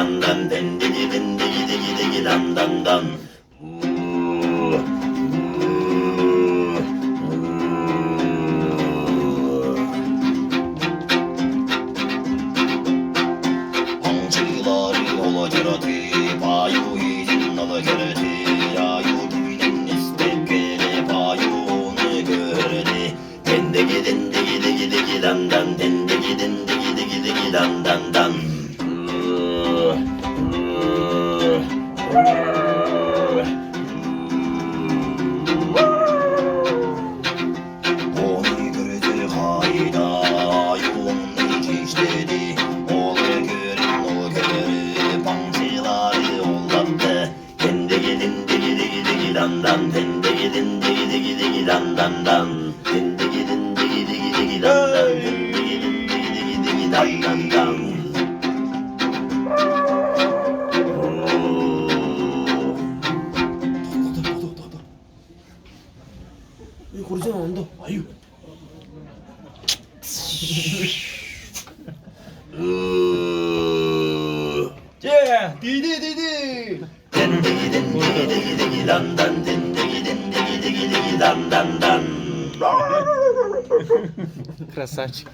dan dan den digi den digi digi digi dan dan. Dan Amcıları olacak Gidin digi digi digi dan dan, dende gidin digi digi digi dan dan dan. Yolladı. Dende gidin digi digi digi dan dan, digi digi digi dan dan dan. Dende digi digi dan dan dan. Oo. 이 고르잖아 온다 아유 Ooh. 예 디디디디 Den digi din digi digi digi dan dan din digi din digi digi digi dan dan dan. красавчик